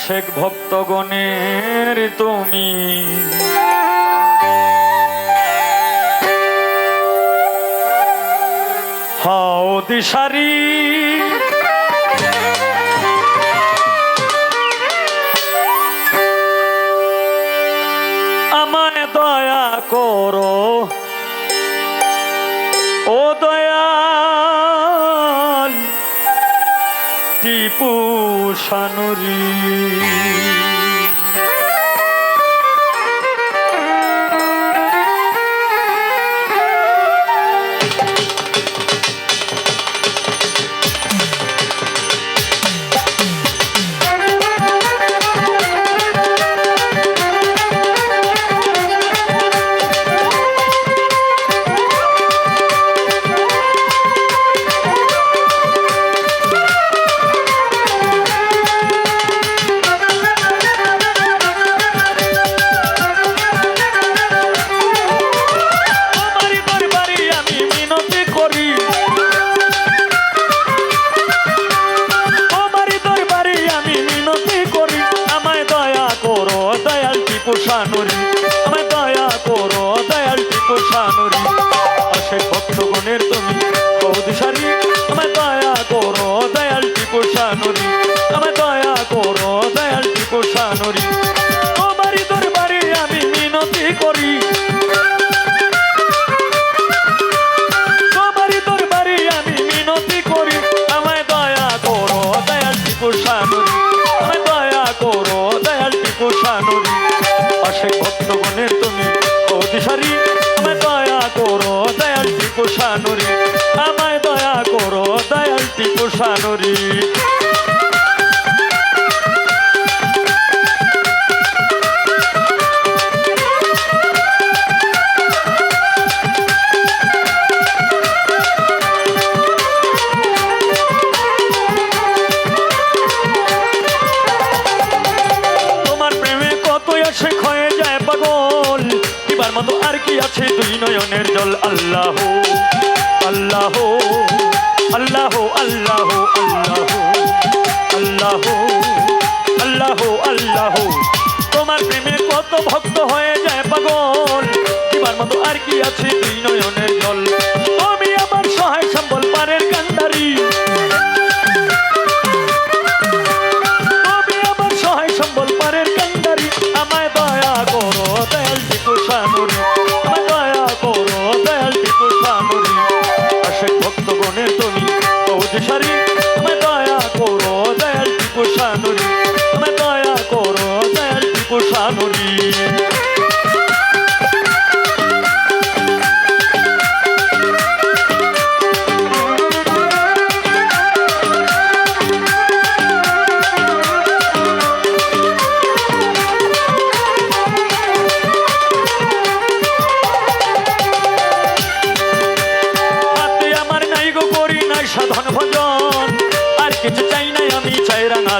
আশেক ভক্তগণের তুমি। হাও দিশারি। আমায় দয়া করো। ও দয়াল ও সানুরী টিপু সানুরি আমায় দয়া করো দয়াল টিপু সানুরি আসে ভক্তগণের তুমি কৌদিশারি আমায় দয়া করো দয়াল টিপু সানুরি আমায় দয়া করো দয়াল টিপু সানুরি আসে ক্ষয়ে যায় পাগল? এবার মতো আর কি আছে দুই নয়নের জল? আল্লাহ আল্লাহ। আল্লাহ আল্লাহ আল্লাহ আল্লাহ আল্লাহ আল্লাহ তোমার প্রেমে কত ভক্ত হয়ে যায় পাগল? এবার মতো আর কি আছে নয়নের জল?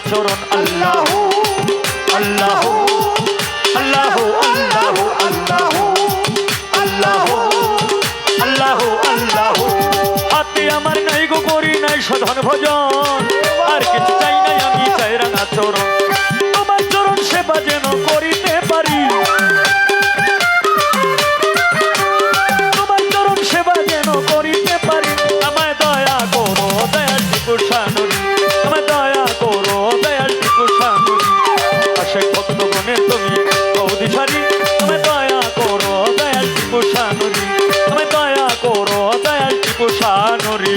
চাই চরণ আল্লাহ আল্লাহ আল্লাহ আল্লাহ আল্লাহ আল্লাহ আল্লাহ আল্লাহ। হাতে আমার নাই গো করি নাই সাধন ভজন, আর কিছু চাই নাই আমি চাই রাঙা জানরে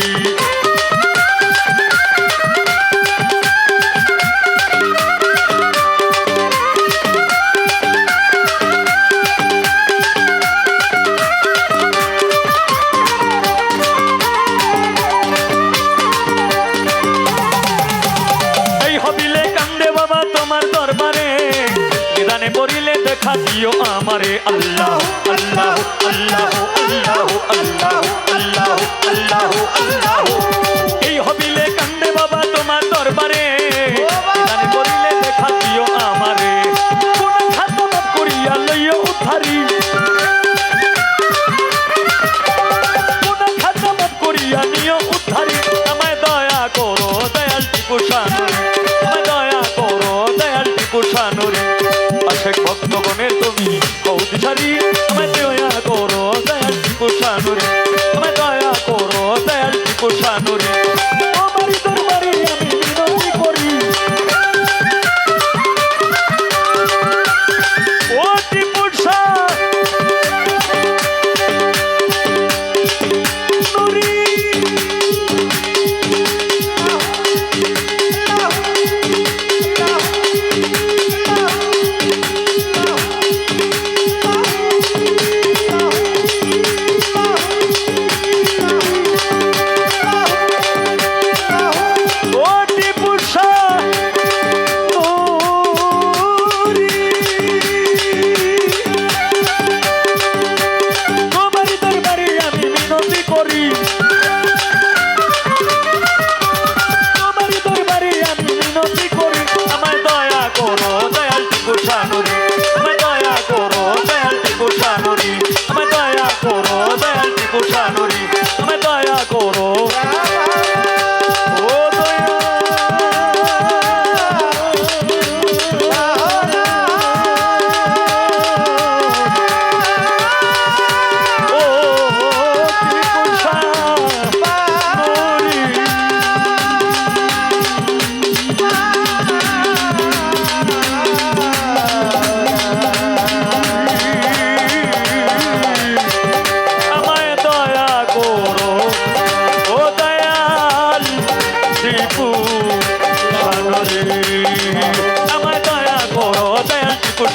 পড়িলে দেখা দিও আমারে। আল্লাহ আল্লাহ আল্লাহ আল্লাহ আল্লাহ।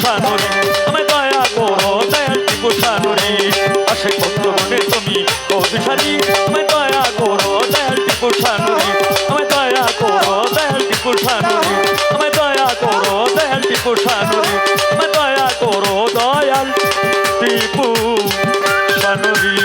সানরে আমায় দয়া করো, দয়াল দীপু সানরে আসে কত মনে তুমি কৌশালী আমায় দয়া করো, দয়াল দীপু সানরে আমায় দয়া করো, দয়াল দীপু সানরে আমায় দয়া করো, দয়াল দীপু সানরে আমায় দয়া করো, দয়াল দীপু সানরি